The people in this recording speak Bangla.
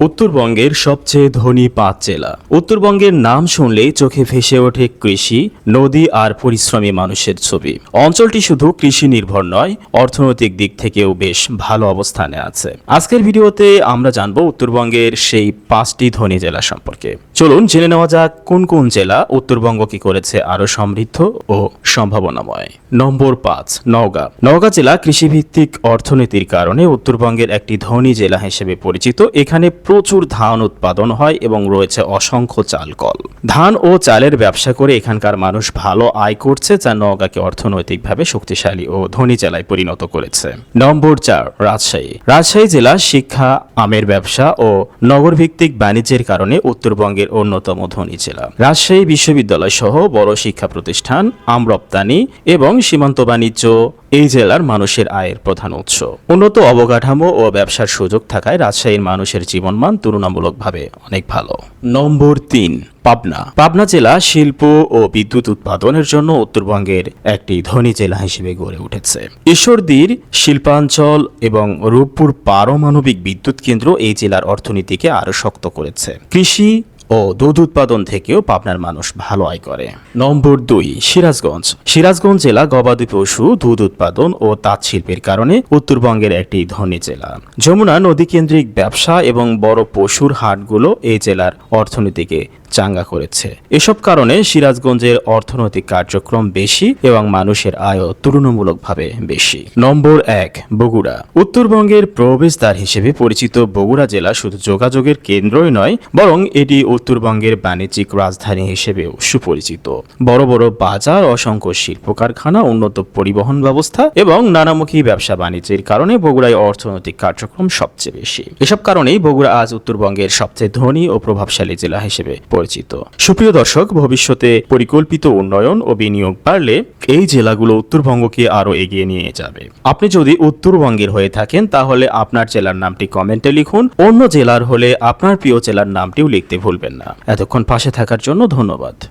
উত্তরবঙ্গের সবচেয়ে ধনী পাঁচ জেলা। উত্তরবঙ্গের নাম শুনলেই চোখে ভেসে ওঠে কৃষি, নদী আর পরিশ্রমী মানুষের ছবি। অঞ্চলটি শুধু কৃষি নির্ভর নয়, অর্থনৈতিক দিক থেকেও বেশ ভালো অবস্থানে আছে। আজকের ভিডিওতে আমরা জানব উত্তরবঙ্গের সেই পাঁচটি ধনী জেলা সম্পর্কে। চলুন জেনে নেওয়া যাক কোন কোন জেলা উত্তরবঙ্গ কি করেছে আরও সমৃদ্ধ ও সম্ভাবনাময়। নম্বর পাঁচ, নওগাঁ। নওগাঁ জেলা কৃষিভিত্তিক অর্থনীতির কারণে উত্তরবঙ্গের একটি ধনী জেলা হিসেবে পরিচিত। এখানে প্রচুর ধান উৎপাদন হয় এবং রয়েছে অসংখ্য চাল কল ধান ও চালের ব্যবসা করে এখানকার মানুষ ভালো আয় করছে, যা নওগাঁকে অর্থনৈতিকভাবে শক্তিশালী ও ধনী জেলায় পরিণত করেছে। নম্বর চার, রাজশাহী। রাজশাহী জেলা শিক্ষা, আমের ব্যবসা ও নগরভিত্তিক বাণিজ্যের কারণে উত্তরবঙ্গের অন্যতম ধনী জেলা। রাজশাহী বিশ্ববিদ্যালয় সহ বড় শিক্ষা প্রতিষ্ঠান, আম রপ্তানি এবং সীমান্ত বাণিজ্য এই জেলার মানুষের আয়ের প্রধান উৎস। উন্নত অবকাঠামো ও ব্যবসার সুযোগ থাকায় রাজশাহীর মানুষের জীবনমান তুলনামূলকভাবে অনেক ভালো। নম্বর তিন, পাবনা। পাবনা জেলা শিল্প ও বিদ্যুৎ উৎপাদনের জন্য উত্তরবঙ্গের একটি ধনী জেলা হিসেবে গড়ে উঠেছে। ঈশ্বরদীর শিল্পাঞ্চল এবং রূপপুর পারমাণবিক বিদ্যুৎ কেন্দ্র এই জেলার অর্থনীতিকে আরও শক্ত করেছে। কৃষি ও দুধ উৎপাদন থেকেও পাবনার মানুষ ভালো আয় করে। নম্বর দুই, সিরাজগঞ্জ। সিরাজগঞ্জ জেলা গবাদি পশু, দুধ উৎপাদন ও তাঁত শিল্পের কারণে উত্তরবঙ্গের একটি ধনী জেলা। যমুনা নদী কেন্দ্রিক ব্যবসা এবং বড় পশুর হাটগুলো এই জেলার অর্থনীতিকে চাঙ্গা করেছে। এসব কারণে সিরাজগঞ্জের অর্থনৈতিক কার্যক্রম বেশি এবং মানুষের আয়ও তুলনামূলকভাবে বেশি। নম্বর এক, বগুড়া। উত্তরবঙ্গের প্রবেশদ্বার হিসেবে পরিচিত বগুড়া জেলা শুধু যোগাযোগের কেন্দ্রই নয়, বরং এটি উত্তরবঙ্গের বাণিজ্যিক রাজধানী হিসেবেও সুপরিচিত। বড় বড় বাজার, অসংখ্য শিল্প কারখানা উন্নত পরিবহন ব্যবস্থা এবং নানামুখী ব্যবসা বাণিজ্যের কারণে বগুড়ায় অর্থনৈতিক কার্যক্রম সবচেয়ে বেশি। এসব কারণেই বগুড়া আজ উত্তরবঙ্গের সবচেয়ে ধনী ও প্রভাবশালী জেলা হিসেবে পরিচিত। সুপ্রিয় দর্শক, ভবিষ্যতে পরিকল্পিত উন্নয়ন ও বিনিয়োগ বাড়লে এই জেলাগুলো উত্তরবঙ্গকে আরও এগিয়ে নিয়ে যাবে। আপনি যদি উত্তরবঙ্গের হয়ে থাকেন, তাহলে আপনার জেলার নামটি কমেন্টে লিখুন। অন্য জেলার হলে আপনার প্রিয় জেলার নামটিও লিখতে ভুলবেন না। এতক্ষণ পাশে থাকার জন্য ধন্যবাদ।